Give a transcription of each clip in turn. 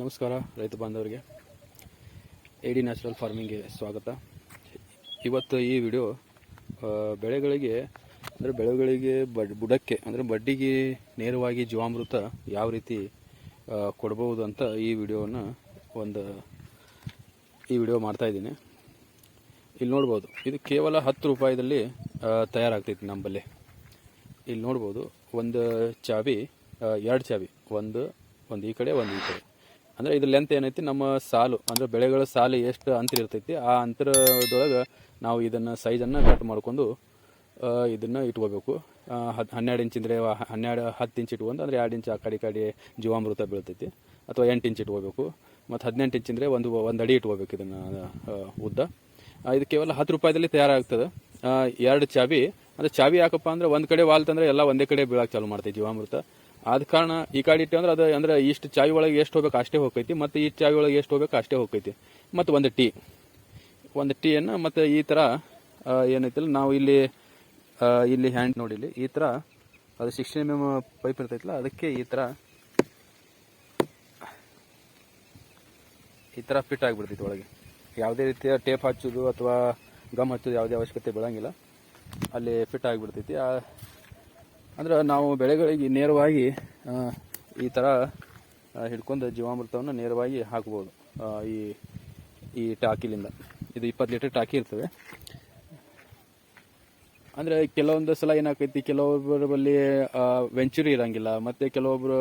ನಮಸ್ಕಾರ, ರೈತ ಬಾಂಧವರಿಗೆ. ಎ ಡಿ ನ್ಯಾಚುರಲ್ ಫಾರ್ಮಿಂಗ್ಗೆ ಸ್ವಾಗತ. ಇವತ್ತು ಈ ವಿಡಿಯೋ ಬೆಳೆಗಳಿಗೆ, ಅಂದರೆ ಬೆಳೆಗಳಿಗೆ ಬಡ್, ಬುಡಕ್ಕೆ, ಅಂದರೆ ಬಡ್ಡಿಗೆ ನೇರವಾಗಿ ಜೀವಾಮೃತ ಯಾವ ರೀತಿ ಕೊಡ್ಬೋದು ಅಂತ ಈ ವಿಡಿಯೋನ ಒಂದು, ಈ ವಿಡಿಯೋ ಮಾಡ್ತಾ ಇದ್ದೀನಿ. ಇಲ್ಲಿ ನೋಡ್ಬೋದು, ಇದು ಕೇವಲ ಹತ್ತು ರೂಪಾಯಿದಲ್ಲಿ ತಯಾರಾಗ್ತೈತಿ ನಮ್ಮಲ್ಲಿ. ಇಲ್ಲಿ ನೋಡ್ಬೋದು, ಒಂದು ಚಾವಿ ಎರಡು ಚಾವಿ ಒಂದು ಒಂದು ಈ ಕಡೆ, ಒಂದು ಈ ಕಡೆ. ಅಂದರೆ ಇದ್ರ ಲೆಂತ್ ಏನೈತಿ? ನಮ್ಮ ಸಾಲು, ಅಂದರೆ ಬೆಳೆಗಳ ಸಾಲು ಎಷ್ಟು ಅಂತರ ಇರ್ತೈತಿ, ಆ ಅಂತರದೊಳಗೆ ನಾವು ಇದನ್ನು ಸೈಜನ್ನು ಕಟ್ ಮಾಡ್ಕೊಂಡು ಇದನ್ನು ಇಟ್ಕೋಬೇಕು. ಹತ್ತು ಹನ್ನೆರಡು ಇಂಚ್ ಹನ್ನೆರಡು, ಹತ್ತು ಇಂಚ್ ಇಟ್ಕೊಂಡು, ಅಂದರೆ ಎರಡು ಇಂಚ್ ಆ ಕಡೆ ಕಡೆ ಜೀವಾಮೃತ ಬೀಳ್ತೈತಿ, ಅಥವಾ ಎಂಟು ಇಂಚ್ ಇಟ್ಕೋಬೇಕು. ಮತ್ತು ಹದಿನೆಂಟು ಇಂಚ್ ಇದ್ರೆ ಒಂದು ಒಂದು ಅಡಿ ಇಟ್ಕೋಬೇಕು ಇದನ್ನು ಉದ್ದ. ಇದು ಕೇವಲ ಹತ್ತು ರೂಪಾಯಿದಲ್ಲಿ ತಯಾರಾಗ್ತದೆ. ಎರಡು ಚಾವಿ. ಅಂದ್ರೆ ಚಾವಿ ಯಾಕಪ್ಪ ಅಂದ್ರೆ ಒಂದ್ ಕಡೆ ವಾಲ್ ತಂದ್ರೆ ಎಲ್ಲ ಒಂದೇ ಕಡೆ ಬೀಳಕ್ ಚಾಲು ಮಾಡ್ತೈತಿ ಜೀವಾಮೃತ. ಆದ ಕಾರಣ ಈ ಕಾಡಿ ಇಟ್ಟು ಅಂದ್ರೆ ಅದು ಅಂದ್ರೆ ಇಷ್ಟು ಚಾವಿ ಒಳಗೆ ಎಷ್ಟು ಹೋಗ್ಬೇಕು ಅಷ್ಟೇ ಹೋಗ್ತೈತಿ ಮತ್ತೆ ಈ ಚಾವಿ ಒಳಗೆ ಎಷ್ಟು ಹೋಗ್ಬೇಕು ಅಷ್ಟೇ ಹೋಗ್ತೈತಿ. ಮತ್ತು ಒಂದು ಟೀ. ಒಂದು ಟೀಯನ್ನು ಮತ್ತೆ ಈ ತರ ಆ, ಏನೈತಿಲ್ಲ ನಾವು ಇಲ್ಲಿ ಇಲ್ಲಿ ಹ್ಯಾಂಡ್ ನೋಡಿ ಇಲ್ಲಿ. ಈ ತರ ಅದು ಸಿಕ್ಸ್ಟೀನ್ ಎಂ ಎಂ ಪೈಪ್ ಇರ್ತೈತಲ್ಲ ಅದಕ್ಕೆ ಈ ತರ ಈ ತರ ಫಿಟ್ ಆಗಿಬಿಡ್ತೈತಿ ಒಳಗೆ. ಯಾವುದೇ ರೀತಿಯ ಟೇಪ್ ಹಚ್ಚೋದು ಅಥವಾ ಗಮ್ ಹಚ್ಚೋದು ಯಾವುದೇ ಅವಶ್ಯಕತೆ ಬೀಳಂಗಿಲ್ಲ. ಅಲ್ಲಿ ಫಿಟ್ ಆಗಿಬಿಡ್ತೈತಿ. ಅಂದ್ರೆ ನಾವು ಬೆಳೆಗಳಿಗೆ ನೇರವಾಗಿ ಈ ಥರ ಹಿಡ್ಕೊಂಡು ಜೀವಾಮೃತವನ್ನು ನೇರವಾಗಿ ಹಾಕ್ಬೋದು. ಈ ಈ ಟಾಕಿಲಿಂದ. ಇದು ಇಪ್ಪತ್ತು ಲೀಟರ್ ಟಾಕಿ ಇರ್ತವೆ ಅಂದರೆ ಕೆಲವೊಂದು ಸಲ ಏನಾಗ್ತೈತಿ ಕೆಲವೊಬ್ಬರ ಬಳಿ ವೆಂಚುರಿ ಇರಂಗಿಲ್ಲ, ಮತ್ತು ಕೆಲವೊಬ್ಬರು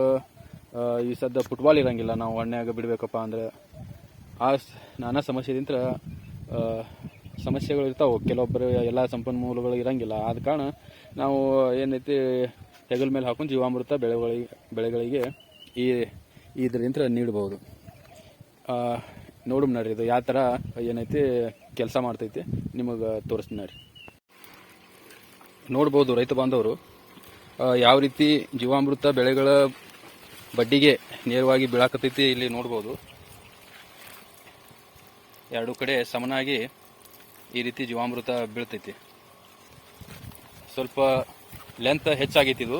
ಈ ಸದ್ದ ಫುಟ್ಬಾಲ್ ಇರಂಗಿಲ್ಲ, ನಾವು ಎಣ್ಣೆಯಾಗ ಬಿಡಬೇಕಪ್ಪ ಅಂದ್ರೆ. ಆ ನಾನಾ ಸಮಸ್ಯೆದಿಂದ ಸಮಸ್ಯೆಗಳು ಇರ್ತಾವೆ. ಕೆಲವೊಬ್ಬರು ಎಲ್ಲ ಸಂಪನ್ಮೂಲಗಳು ಇರಂಗಿಲ್ಲ. ಆದ ಕಾರಣ ನಾವು ಏನೈತಿ ಹೆಗಲ ಮೇಲೆ ಹಾಕೊಂಡು ಜೀವಾಮೃತ ಬೆಳೆಗಳಿಗೆ ಬೆಳೆಗಳಿಗೆ ಈ ಇದರಿಂದ ನೀಡಬಹುದು ನೋಡಮ್ ನಡ್ರಿ ಇದು ಯಾವ ಥರ ಏನೈತಿ ಕೆಲಸ ಮಾಡ್ತೈತಿ ನಿಮಗೆ ತೋರಿಸ್ತೀನಿ ನಡ್ರಿ. ನೋಡ್ಬೋದು ರೈತ ಬಾಂಧವರು ಯಾವ ರೀತಿ ಜೀವಾಮೃತ ಬೆಳೆಗಳ ಬಡ್ಡಿಗೆ ನೇರವಾಗಿ ಬೀಳಾಕತೈತಿ ಇಲ್ಲಿ ನೋಡ್ಬೋದು. ಎರಡು ಕಡೆ ಸಮನಾಗಿ ಈ ರೀತಿ ಜೀವಾಮೃತ ಬೀಳ್ತೈತಿ. ಸ್ವಲ್ಪ ಲೆಂತ್ ಹೆಚ್ಚಾಗೈತಿ ಇದು.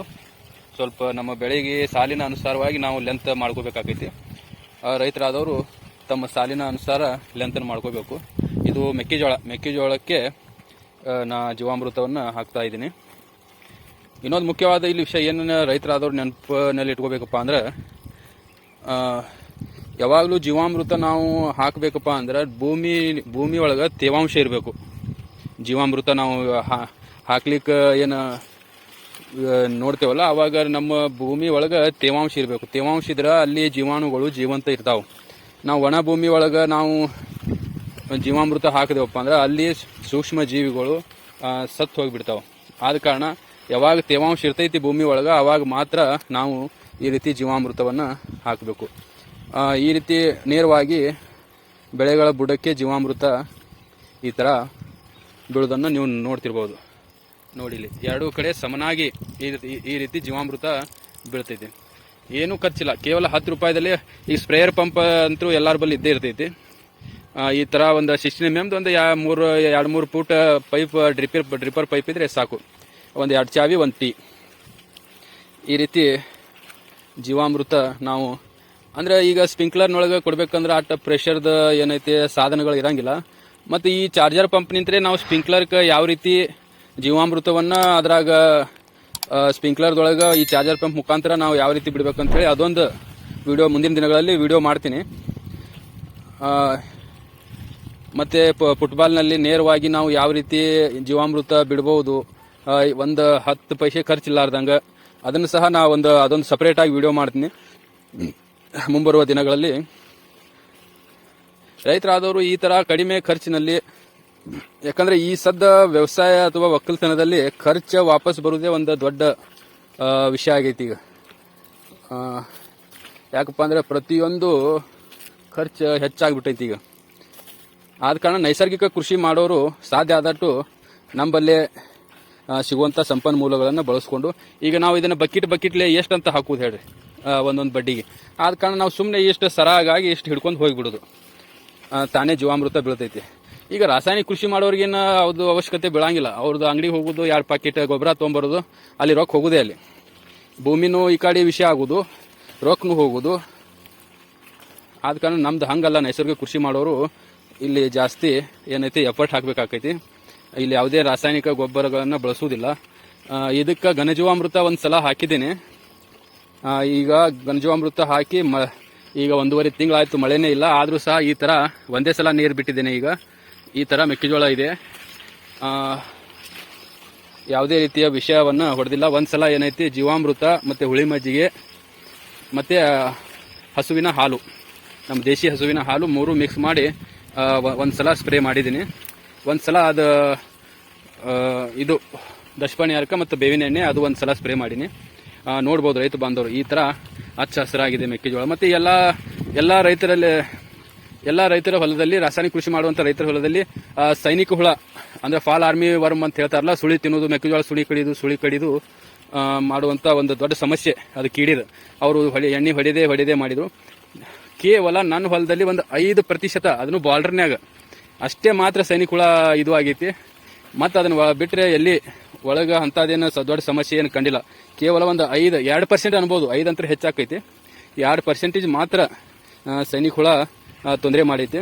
ಸ್ವಲ್ಪ ನಮ್ಮ ಬೆಳೆಗೆ ಸಾಲಿನ ಅನುಸಾರವಾಗಿ ನಾವು ಲೆಂತ್ ಮಾಡ್ಕೋಬೇಕಾಗೈತಿ. ರೈತರಾದವರು ತಮ್ಮ ಸಾಲಿನ ಅನುಸಾರ ಲೆಂತನ್ನು ಮಾಡ್ಕೋಬೇಕು. ಇದು ಮೆಕ್ಕೆಜೋಳ, ಮೆಕ್ಕೆಜೋಳಕ್ಕೆ ನಾ ಜೀವಾಮೃತವನ್ನು ಹಾಕ್ತಾ ಇದ್ದೀನಿ. ಇನ್ನೊಂದು ಮುಖ್ಯವಾದ ಇಲ್ಲಿ ವಿಷಯ ಏನನ್ನ ರೈತರಾದವ್ರು ನೆನಪಿನಲ್ಲಿ ಇಟ್ಕೋಬೇಕಪ್ಪ ಅಂದ್ರೆ ಯಾವಾಗಲೂ ಜೀವಾಮೃತ ನಾವು ಹಾಕಬೇಕಪ್ಪ ಅಂದ್ರೆ ಭೂಮಿ ಭೂಮಿ ಒಳಗೆ ತೇವಾಂಶ ಇರಬೇಕು. ಜೀವಾಮೃತ ನಾವು ಹಾಕ್ಲಿಕ್ಕೆ ಏನು ನೋಡ್ತೇವಲ್ಲ, ಅವಾಗ ನಮ್ಮ ಭೂಮಿ ಒಳಗೆ ತೇವಾಂಶ ಇರಬೇಕು. ತೇವಾಂಶ ಇದ್ರೆ ಅಲ್ಲಿ ಜೀವಾಣುಗಳು ಜೀವಂತ ಇರ್ತಾವೆ. ನಾವು ಒಣ ಭೂಮಿ ಒಳಗೆ ನಾವು ಜೀವಾಮೃತ ಹಾಕಿದೆವಪ್ಪ ಅಂದ್ರೆ ಅಲ್ಲಿ ಸೂಕ್ಷ್ಮ ಜೀವಿಗಳು ಸತ್ತು ಹೋಗಿಬಿಡ್ತಾವೆ. ಆದ ಕಾರಣ ಯಾವಾಗ ತೇವಾಂಶ ಇರ್ತೈತಿ ಭೂಮಿ ಒಳಗೆ ಅವಾಗ ಮಾತ್ರ ನಾವು ಈ ರೀತಿ ಜೀವಾಮೃತವನ್ನು ಹಾಕಬೇಕು. ಈ ರೀತಿ ನೇರವಾಗಿ ಬೆಳೆಗಳ ಬುಡಕ್ಕೆ ಜೀವಾಮೃತ ಈ ಥರ ಬೀಳೋದನ್ನು ನೀವು ನೋಡ್ತಿರ್ಬೋದು. ನೋಡಿಲಿ. ಎರಡೂ ಕಡೆ ಸಮನಾಗಿ ಈ ರೀತಿ ಜೀವಾಮೃತ ಬೀಳ್ತೈತಿ. ಏನೂ ಖರ್ಚಿಲ್ಲ. ಕೇವಲ ಹತ್ತು ರೂಪಾಯಿದಲ್ಲಿ ಈ ಸ್ಪ್ರೇಯರ್ ಪಂಪ್ ಅಂತೂ ಎಲ್ಲರ ಬಳಿ ಇದ್ದೇ ಇರ್ತೈತಿ. ಈ ಥರ ಒಂದು ಸಿಕ್ಸ್ಟಿನ್ ಎಂ ಎಮ್ದು ಒಂದು ಯಾ, ಮೂರು, ಎರಡು, ಮೂರು foot pipe dripper dripper pipe ಇದ್ದರೆ ಸಾಕು. ಒಂದು ಎರಡು ಚಾವಿ, ಒಂದು ಟೀ. ಈ ರೀತಿ ಜೀವಾಮೃತ ನಾವು ಅಂದ್ರೆ ಈಗ ಸ್ಪ್ರಿಂಕ್ಲರ್ನೊಳಗೆ ಕೊಡ್ಬೇಕಂದ್ರೆ ಅಟ್ ಪ್ರೆಷರ್ದ ಏನೈತಿ ಸಾಧನಗಳು ಇರಂಗಿಲ್ಲ. ಮತ್ತು ಈ ಚಾರ್ಜರ್ ಪಂಪ್ ನಿಂತರೆ ನಾವು ಸ್ಪ್ರಿಂಕ್ಲರ್ಗೆ ಯಾವ ರೀತಿ ಜೀವಾಮೃತವನ್ನು ಅದ್ರಾಗ ಸ್ಪ್ರಿಂಕ್ಲರ್ದೊಳಗೆ ಈ ಚಾರ್ಜರ್ ಪಂಪ್ ಮುಖಾಂತರ ನಾವು ಯಾವ ರೀತಿ ಬಿಡ್ಬೇಕಂತೇಳಿ ಅದೊಂದು ವಿಡಿಯೋ ಮುಂದಿನ ದಿನಗಳಲ್ಲಿ ವಿಡಿಯೋ ಮಾಡ್ತೀನಿ. ಮತ್ತು ಫುಟ್ಬಾಲ್ನಲ್ಲಿ ನೇರವಾಗಿ ನಾವು ಯಾವ ರೀತಿ ಜೀವಾಮೃತ ಬಿಡ್ಬೋದು ಒಂದು ಹತ್ತು ಪೈಸೆ ಖರ್ಚಿಲ್ಲಾರ್ದಂಗೆ ಅದನ್ನು ಸಹ ನಾ ಒಂದು ಅದೊಂದು ಸಪ್ರೇಟಾಗಿ ವಿಡಿಯೋ ಮಾಡ್ತೀನಿ. ಮುಂಬರುವ ದಿನಗಳಲ್ಲಿ ರೈತರಾದವರು ಈ ತರ ಕಡಿಮೆ ಖರ್ಚಿನಲ್ಲಿ ಯಾಕಂದ್ರೆ ಈ ಸದ್ದ ವ್ಯವಸಾಯ ಅಥವಾ ಒಕ್ಕಲ್ತನದಲ್ಲಿ ಖರ್ಚು ವಾಪಸ್ ಬರುವುದೇ ಒಂದು ದೊಡ್ಡ ವಿಷಯ ಆಗೈತಿ ಈಗ. ಯಾಕಪ್ಪ ಅಂದ್ರೆ ಪ್ರತಿಯೊಂದು ಖರ್ಚು ಹೆಚ್ಚಾಗ್ಬಿಟ್ಟೈತಿ ಈಗ. ಆದ ಕಾರಣ ನೈಸರ್ಗಿಕ ಕೃಷಿ ಮಾಡೋರು ಸಾಧ್ಯ ಆದಟ್ಟು ನಂಬಲ್ಲೇ ಆ, ಸಿಗುವಂಥ ಸಂಪನ್ಮೂಲಗಳನ್ನು ಬಳಸ್ಕೊಂಡು ಈಗ ನಾವು ಇದನ್ನು ಬಕೆಟ್ ಬಕೆಟ್ಲೆ ಎಷ್ಟಂತ ಹಾಕುದು ಹೇಳ್ರಿ? ಒಂದೊಂದು ಬಡ್ಡಿಗೆ. ಆದ ಕಾರಣ ನಾವು ಸುಮ್ಮನೆ ಇಷ್ಟು ಸರಾಗಾಗಿ ಇಷ್ಟು ಹಿಡ್ಕೊಂಡು ಹೋಗಿಬಿಡೋದು. ತಾನೇ ಜೀವಾಮೃತ ಬೀಳ್ತೈತಿ. ಈಗ ರಾಸಾಯನಿಕ ಕೃಷಿ ಮಾಡೋರಿಗೇನ ಅದು ಅವಶ್ಯಕತೆ ಬೀಳಂಗಿಲ್ಲ. ಅವ್ರದ್ದು ಅಂಗಡಿಗೆ ಹೋಗೋದು ಎರಡು ಪ್ಯಾಕೆಟ್ ಗೊಬ್ಬರ ತೊಗೊಂಬರೋದು ಅಲ್ಲಿ ರೊಕ್ಕ ಹೋಗೋದೇ ಅಲ್ಲಿ. ಭೂಮಿನೂ ಈ ಕಡೆ ವಿಷಯ ಆಗೋದು, ರೊಕ್ಕನೂ ಹೋಗೋದು. ಆದ ಕಾರಣ ನಮ್ದು ಹಂಗಲ್ಲ. ನೈಸರ್ಗಿಕ ಕೃಷಿ ಮಾಡೋರು ಇಲ್ಲಿ ಜಾಸ್ತಿ ಏನೈತಿ ಎಫರ್ಟ್ ಹಾಕಬೇಕಾಕೈತಿ. ಇಲ್ಲಿ ಯಾವುದೇ ರಾಸಾಯನಿಕ ಗೊಬ್ಬರಗಳನ್ನು ಬಳಸುವುದಿಲ್ಲ ಇದಕ್ಕೆ ಘನಜೀವಾಮೃತ ಒಂದು ಸಲ ಹಾಕಿದ್ದೀನಿ. ಈಗ ಗಂಜಾಮೃತ ಹಾಕಿ ಮ, ಈಗ ಒಂದೂವರೆ ತಿಂಗಳಾಯ್ತು ಮಳೆನೇ ಇಲ್ಲ. ಆದರೂ ಸಹ ಈ ಥರ ಒಂದೇ ಸಲ ನೀರು ಬಿಟ್ಟಿದ್ದೇನೆ ಈಗ. ಈ ಥರ ಮೆಕ್ಕೆಜೋಳ ಇದೆ. ಯಾವುದೇ ರೀತಿಯ ವಿಷಯವನ್ನು ಹೊಡೆದಿಲ್ಲ. ಒಂದು ಸಲ ಏನೈತಿ? ಜೀವಾಮೃತ ಮತ್ತು ಹುಳಿ ಮಜ್ಜಿಗೆ ಮತ್ತು ಹಸುವಿನ ಹಾಲು. ನಮ್ಮ ದೇಶಿ ಹಸುವಿನ ಹಾಲು ಮೂರು ಮಿಕ್ಸ್ ಮಾಡಿ ಒಂದು ಸಲ ಸ್ಪ್ರೇ ಮಾಡಿದ್ದೀನಿ. ಒಂದು ಸಲ ಅದು ಇದು ದಶಪಣಿ ಅರ್ಕ ಮತ್ತು ಬೇವಿನ ಎಣ್ಣೆ, ಅದು ಒಂದು ಸಲ ಸ್ಪ್ರೇ ಮಾಡೀನಿ. ನೋಡ್ಬೋದು ರೈತ ಬಾಂಧವರು. ಈ ಥರ ಹಚ್ಚ ಹಸಿರಾಗಿದೆ ಮೆಕ್ಕೆಜೋಳ. ಮತ್ತು ಎಲ್ಲ ಎಲ್ಲ ರೈತರಲ್ಲಿ, ಎಲ್ಲ ರೈತರ ಹೊಲದಲ್ಲಿ, ರಾಸಾಯನಿಕ ಕೃಷಿ ಮಾಡುವಂಥ ರೈತರ ಹೊಲದಲ್ಲಿ ಸೈನಿಕ ಹುಳ, ಅಂದರೆ ಫಾಲ್ ಆರ್ಮಿ ವರ್ಮ್ ಅಂತ ಹೇಳ್ತಾರಲ್ಲ, ಸುಳಿ ತಿನ್ನೋದು ಮೆಕ್ಕೆಜೋಳ ಸುಳಿ ಕಡಿದು ಸುಳಿ ಕಡಿದು ಮಾಡುವಂಥ ಒಂದು ದೊಡ್ಡ ಸಮಸ್ಯೆ ಅದು ಕೀಡಿದು. ಅವರು ಎಣ್ಣೆ ಹೊಡೆದೆ, ಹೊಡೆದೇ ಮಾಡಿದರು. ಕೇವಲ ನನ್ನ ಹೊಲದಲ್ಲಿ ಒಂದು ಐದು ಪ್ರತಿಶತ ಅದನ್ನು ಬಾರ್ಡರ್ನ್ಯಾಗ. ಅಷ್ಟೇ ಮಾತ್ರ ಸೈನಿಕ ಹುಳ ಇದು ಆಗೈತಿ. ಮತ್ತು ಅದನ್ನು ಬಿಟ್ಟರೆ ಎಲ್ಲಿ ಒಳಗೆ ಅಂಥದ್ದೇನು ಸ ಸಮಸ್ಯೆ ಏನು ಕಂಡಿಲ್ಲ. ಕೇವಲ ಒಂದು ಐದು, ಎರಡು ಪರ್ಸೆಂಟ್ ಅನ್ಬೋದು. ಐದು ಅಂತ ಹೆಚ್ಚಾಕೈತಿ. ಎರಡು ಪರ್ಸೆಂಟೇಜ್ ಮಾತ್ರ ಸೈನಿಕ ಹುಳ ತೊಂದರೆ ಮಾಡೈತಿ.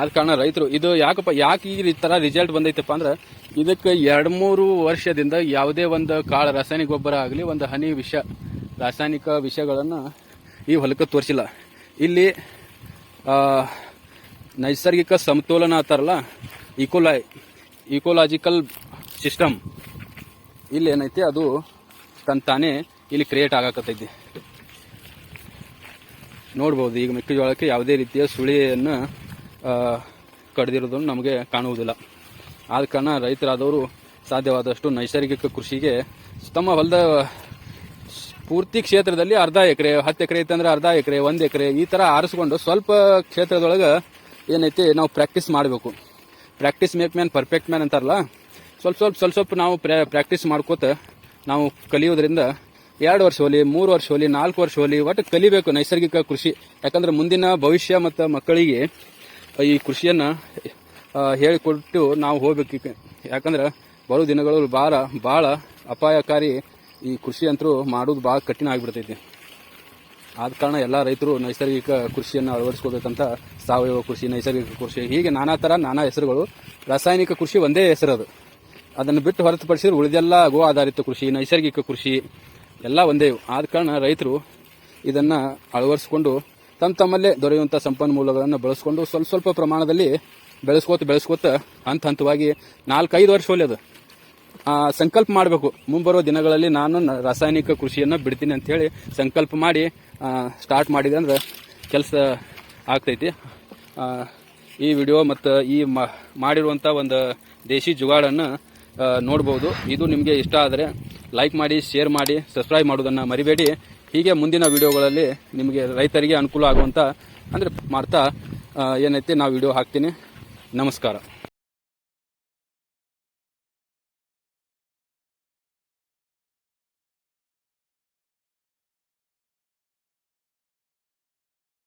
ಆದ ಕಾರಣ ರೈತರು, ಇದು ಯಾಕಪ್ಪ, ಯಾಕೆ ಈ ಥರ ರಿಸಲ್ಟ್ ಬಂದೈತಪ್ಪ ಅಂದ್ರೆ, ಇದಕ್ಕೆ ಎರಡು ಮೂರು ವರ್ಷದಿಂದ ಯಾವುದೇ ಒಂದು ಕಾಳು, ರಾಸಾಯನಿಕ ಗೊಬ್ಬರ ಆಗಲಿ, ಒಂದು ಹನಿ ವಿಷ, ರಾಸಾಯನಿಕ ವಿಷಗಳನ್ನು ಈ ಹೊಲಕ್ಕೆ ತೋರಿಸಿಲ್ಲ. ಇಲ್ಲಿ ನೈಸರ್ಗಿಕ ಸಮತೋಲನ ಅಂತಾರಲ್ಲ ಇಕೋಲೈ ಇಕೋಲಾಜಿಕಲ್ ಸಿಸ್ಟಮ್ ಇಲ್ಲಿ ಏನೈತಿ, ಅದು ತನ್ನ ತಾನೇ ಇಲ್ಲಿ ಕ್ರಿಯೇಟ್ ಆಗಾಕತ್ತೈತಿ. ನೋಡ್ಬೋದು, ಈಗ ಮೆಕ್ಕೆಜೋಳಕ್ಕೆ ಯಾವುದೇ ರೀತಿಯ ಸುಳಿಯನ್ನು ಕಡ್ದಿರೋದನ್ನು ನಮಗೆ ಕಾಣುವುದಿಲ್ಲ. ಆದ ಕಾರಣ ರೈತರಾದವರು ಸಾಧ್ಯವಾದಷ್ಟು ನೈಸರ್ಗಿಕ ಕೃಷಿಗೆ ತಮ್ಮ ಹೊಲದ ಪೂರ್ತಿ ಕ್ಷೇತ್ರದಲ್ಲಿ ಅರ್ಧ ಎಕರೆ, ಹತ್ತು ಎಕರೆ ಐತಂದ್ರೆ ಅರ್ಧ ಎಕರೆ, ಒಂದು ಎಕರೆ ಈ ಥರ ಆರಿಸ್ಕೊಂಡು ಸ್ವಲ್ಪ ಕ್ಷೇತ್ರದೊಳಗೆ ಏನೈತಿ, ನಾವು ಪ್ರಾಕ್ಟೀಸ್ ಮಾಡಬೇಕು. Practice make man, perfect man ಅಂತಾರಲ್ಲ? ಸ್ವಲ್ಪ ಸ್ವಲ್ಪ ಸ್ವಲ್ಪ ಸ್ವಲ್ಪ ನಾವು ಪ್ರಾಕ್ಟೀಸ್ ಮಾಡ್ಕೋತ ನಾವು ಕಲಿಯೋದ್ರಿಂದ ಎರಡು ವರ್ಷ ಹೋಲಿ ಮೂರು ವರ್ಷ ಹೋಲಿ ನಾಲ್ಕು ವರ್ಷ ಹೋಲಿ ಒಟ್ಟು ಕಲಿಬೇಕು ನೈಸರ್ಗಿಕ ಕೃಷಿ. ಯಾಕಂದ್ರೆ ಮುಂದಿನ ಭವಿಷ್ಯ ಮತ್ತು ಮಕ್ಕಳಿಗೆ ಈ ಕೃಷಿಯನ್ನು ಹೇಳಿಕೊಟ್ಟು ನಾವು ಹೋಗ್ಬೇಕು. ಯಾಕಂದ್ರೆ ಬರೋ ದಿನಗಳು ಭಾಳ ಭಾಳ ಅಪಾಯಕಾರಿ ಈ ಕೃಷಿ ಅಂತರೂ ಮಾಡೋದು ಭಾಳ ಕಠಿಣ ಆಗಿಬಿಡ್ತೈತಿ. ಆದ ಕಾರಣ ಎಲ್ಲ ರೈತರು ನೈಸರ್ಗಿಕ ಕೃಷಿಯನ್ನು ಅಳವಡಿಸ್ಕೋಬೇಕಂತ ಸಾವಯವ ಕೃಷಿ ನೈಸರ್ಗಿಕ ಕೃಷಿ ಹೀಗೆ ನಾನಾ ಥರ ನಾನಾ ಹೆಸರುಗಳು ರಾಸಾಯನಿಕ ಕೃಷಿ ಒಂದೇ ಹೆಸರದು ಅದನ್ನು ಬಿಟ್ಟು ಹೊರತುಪಡಿಸಿದ್ರೆ ಉಳಿದೆಲ್ಲ ಗೋ ಆಧಾರಿತ ಕೃಷಿ ನೈಸರ್ಗಿಕ ಕೃಷಿ ಎಲ್ಲ ಒಂದೇ. ಆದ ಕಾರಣ ರೈತರು ಇದನ್ನು ಅಳವಡಿಸ್ಕೊಂಡು ತಮ್ಮ ತಮ್ಮಲ್ಲೇ ದೊರೆಯುವಂಥ ಸಂಪನ್ಮೂಲಗಳನ್ನು ಬಳಸ್ಕೊಂಡು ಸ್ವಲ್ಪ ಸ್ವಲ್ಪ ಪ್ರಮಾಣದಲ್ಲಿ ಬೆಳೆಸ್ಕೋತ ಬೆಳೆಸ್ಕೋತ ಹಂತ ಹಂತವಾಗಿ ನಾಲ್ಕೈದು ವರ್ಷ ಆ, ಸಂಕಲ್ಪ ಮಾಡಬೇಕು. ಮುಂಬರುವ ದಿನಗಳಲ್ಲಿ ನಾನು ರಾಸಾಯನಿಕ ಕೃಷಿಯನ್ನು ಬಿಡ್ತೀನಿ ಅಂತ ಹೇಳಿ ಸಂಕಲ್ಪ ಮಾಡಿ ಸ್ಟಾರ್ಟ್ ಮಾಡಿದೆ ಅಂದ್ರೆ ಕೆಲಸ ಆಗ್ತೈತಿ. ಈ ವಿಡಿಯೋ ಮತ್ತು ಈ ಮಾಡಿರುವಂಥ ಒಂದು ದೇಶಿ ಜುಗಾಡನ್ನು ನೋಡ್ಬೋದು. ಇದು ನಿಮಗೆ ಇಷ್ಟ ಆದರೆ ಲೈಕ್ ಮಾಡಿ ಶೇರ್ ಮಾಡಿ ಸಬ್ಸ್ಕ್ರೈಬ್ ಮಾಡೋದನ್ನು ಮರಿಬೇಡಿ. ಹೀಗೆ ಮುಂದಿನ ವಿಡಿಯೋಗಳಲ್ಲಿ ನಿಮಗೆ ರೈತರಿಗೆ ಅನುಕೂಲ ಆಗುವಂಥ ಅಂದರೆ ಮಾಡ್ತಾ ಏನೈತಿ, ನಾವು ವಿಡಿಯೋ ಹಾಕ್ತೀನಿ. ನಮಸ್ಕಾರ.